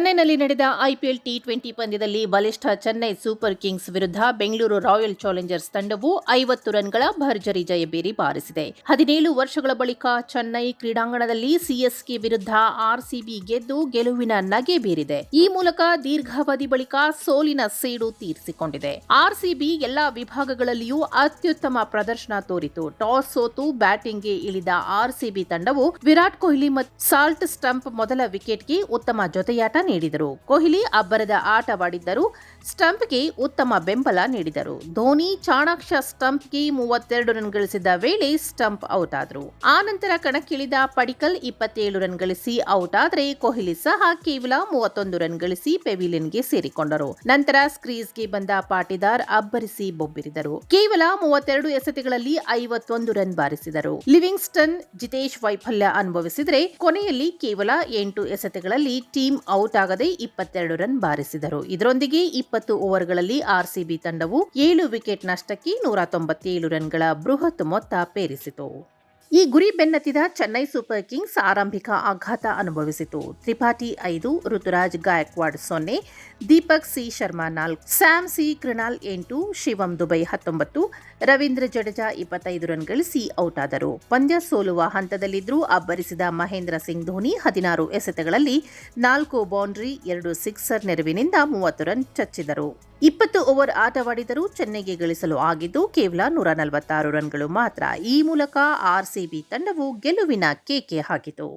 ನಡೆದ IPL T twenty ಪಂದ್ಯದಲ್ಲಿ ಬಲಿಷ್ಠ ಚೆನ್ನೈ ಸೂಪರ್ ಕಿಂಗ್ಸ್ ವಿರುದ್ಧ ಬೆಂಗಳೂರು ರಾಯಲ್ ಚಾಲೆಂಜರ್ಸ್ ತಂಡವು ಐವತ್ತು ರನ್ಗಳ ಭರ್ಜರಿ ಜಯಬೇರಿ ಬಾರಿಸಿದೆ. ಹದಿನೇಳು ವರ್ಷಗಳ ಬಳಿಕ ಚೆನ್ನೈ ಕ್ರೀಡಾಂಗಣದಲ್ಲಿ ಸಿಎಸ್ಕೆ ವಿರುದ್ಧ ಆರ್ಸಿಬಿ ಗೆದ್ದು ಗೆಲುವಿನ ನಗೆ ಬೀರಿದೆ. ಈ ಮೂಲಕ ದೀರ್ಘಾವಧಿ ಬಳಿಕ ಸೋಲಿನ ಸೇಡು ತೀರಿಸಿಕೊಂಡಿದೆ. ಆರ್ಸಿಬಿ ಎಲ್ಲಾ ವಿಭಾಗಗಳಲ್ಲಿಯೂ ಅತ್ಯುತ್ತಮ ಪ್ರದರ್ಶನ ತೋರಿತು. ಟಾಸ್ ಸೋತು ಬ್ಯಾಟಿಂಗ್ಗೆ ಇಳಿದ ಆರ್ಸಿಬಿ ತಂಡವು ವಿರಾಟ್ ಕೊಹ್ಲಿ ಮತ್ತು ಸಾಲ್ಟ್ ಸ್ಟಂಪ್ ಮೊದಲ ವಿಕೆಟ್ಗೆ ಉತ್ತಮ ಜೊತೆಯಾಟ ನೀಡಿದರು. ಕೊಹ್ಲಿ ಅಬ್ಬರದ ಆಟವಾಡಿದ್ದರು ಸ್ಟಂಪ್ಗೆ ಉತ್ತಮ ಬೆಂಬಲ ನೀಡಿದರು. ಧೋನಿ ಚಾಣಾಕ್ಷ ಸ್ಟಂಪ್ಗೆ ಮೂವತ್ತೆರಡು ರನ್ ಗಳಿಸಿದ ವೇಳೆ ಸ್ಟಂಪ್ ಔಟ್ ಆದರು ಆ ನಂತರ ಕಣಕ್ಕಿಳಿದ ಪಡಿಕಲ್ ಇಪ್ಪತ್ತೇಳು ರನ್ ಗಳಿಸಿ ಔಟ್ ಆದರೆ ಕೊಹ್ಲಿ ಸಹ ಕೇವಲ ಮೂವತ್ತೊಂದು ರನ್ ಗಳಿಸಿ ಪೆವಿಲಿಯನ್ಗೆ ಸೇರಿಕೊಂಡರು. ನಂತರ ಸ್ಕ್ರೀಸ್ಗೆ ಬಂದ ಪಾಟಿದಾರ್ ಅಬ್ಬರಿಸಿ ಬೊಬ್ಬಿರಿದರು. ಕೇವಲ ಮೂವತ್ತೆರಡು ಎಸತಿಗಳಲ್ಲಿ ಐವತ್ತೊಂದು ರನ್ ಬಾರಿಸಿದರು. ಲಿವಿಂಗ್ಸ್ಟನ್ ಜಿತೇಶ್ ವೈಫಲ್ಯ ಅನುಭವಿಸಿದರೆ ಕೊನೆಯಲ್ಲಿ ಕೇವಲ ಎಂಟು ಎಸತಿಗಳಲ್ಲಿ ಟೀಮ್ ಔಟ್ ಆಗದೆ ಇಪ್ಪತ್ತೆರಡು ರನ್ ಬಾರಿಸಿದರು. ಇದರೊಂದಿಗೆ ಇಪ್ಪತ್ತು ಓವರ್ಗಳಲ್ಲಿ ಆರ್ಸಿಬಿ ತಂಡವು ಏಳು ವಿಕೆಟ್ ನಷ್ಟಕ್ಕೆ ನೂರ ತೊಂಬತ್ತೇಳು ರನ್ಗಳ ಬೃಹತ್ ಮೊತ್ತ ಪೇರಿಸಿತು. ಈ ಗುರಿ ಬೆನ್ನತ್ತಿದ ಚೆನ್ನೈ ಸೂಪರ್ ಕಿಂಗ್ಸ್ ಆರಂಭಿಕ ಆಘಾತ ಅನುಭವಿಸಿತು. ತ್ರಿಪಾಠಿ ಐದು, ಋತುರಾಜ್ ಗಾಯಕ್ವಾಡ್ ಸೊನ್ನೆ, ದೀಪಕ್ ಸಿ ಶರ್ಮಾ ನಾಲ್ಕು, ಸ್ಯಾಮ್ ಸಿ ಕೃಣಾಲ್ ಎಂಟು, ಶಿವಂ ದುಬೈ ಹತ್ತೊಂಬತ್ತು, ರವೀಂದ್ರ ಜಡೇಜಾ ಇಪ್ಪತ್ತೈದು ರನ್ ಗಳಿಸಿ ಔಟ್ ಆದರು ಪಂದ್ಯ ಸೋಲುವ ಹಂತದಲ್ಲಿದ್ದರೂ ಅಬ್ಬರಿಸಿದ ಮಹೇಂದ್ರ ಸಿಂಗ್ ಧೋನಿ ಹದಿನಾರು ಎಸೆತಗಳಲ್ಲಿ ನಾಲ್ಕು ಬೌಂಡ್ರಿ, ಎರಡು ಸಿಕ್ಸರ್ ನೆರವಿನಿಂದ ಮೂವತ್ತು ರನ್ ಚಚ್ಚಿದರು. ಇಪ್ಪತ್ತು ಓವರ್ ಆಟವಾಡಿದರೂ ಚೆನ್ನೈಗೆ ಗಳಿಸಲು ಆಗಿದ್ದು ಕೇವಲ ನೂರ ನಲವತ್ತಾರು ರನ್ಗಳು ಮಾತ್ರ. ಈ ಮೂಲಕ ಆರ್ಸಿಬಿ ತಂಡವು ಗೆಲುವಿನ ಕೇಕೆ ಹಾಕಿತು.